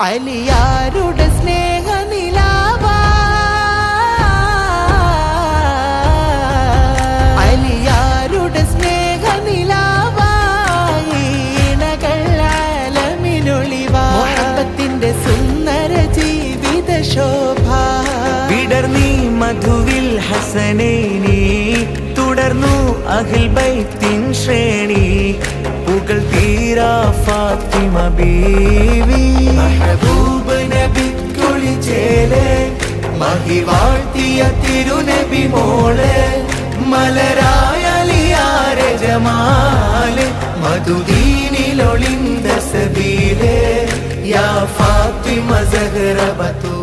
അലിയാരുടെ സ്നേഹ സുന്ദര മധുവിൽ ഹസനേ നീ. തുടർന്നു അഖിൽ ബൈത്തിൻ ശ്രേണി. പുകൾ തീരാ ഫാത്തിമ ബേവി. തിരുനബി മോൾ മലരായലിയാരെ ജമാൽ മധുദീനിലൊളിന്ത സബീൽ യാ ഫാത്തിമ സഹറ ബത്തൂ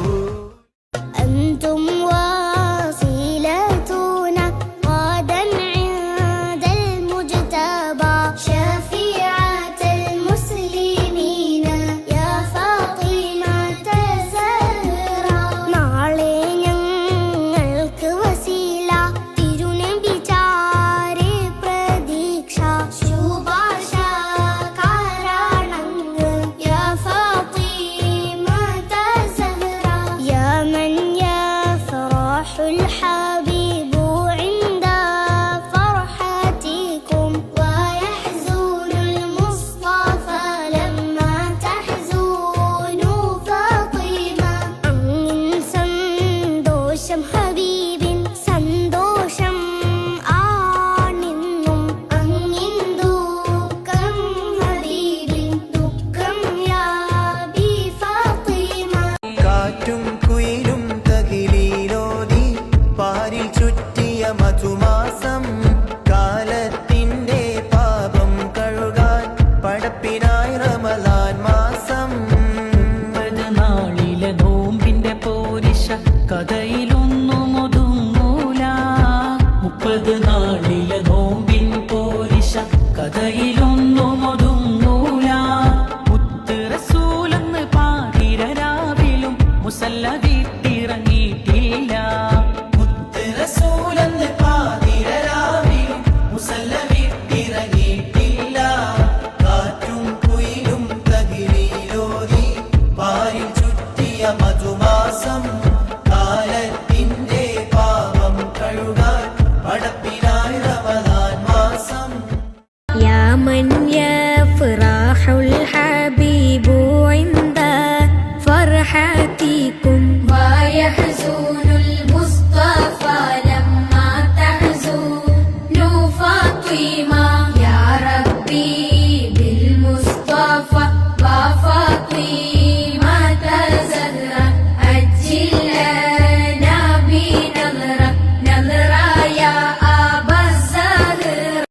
മനസ്സയിലൊന്നുമൊതും നൂല മുത്ത് റസൂലെന്ന് പാതിരരാവിലും മുസല്ലതി ومن يفرح الحبيب عند فرحتكم ويحزن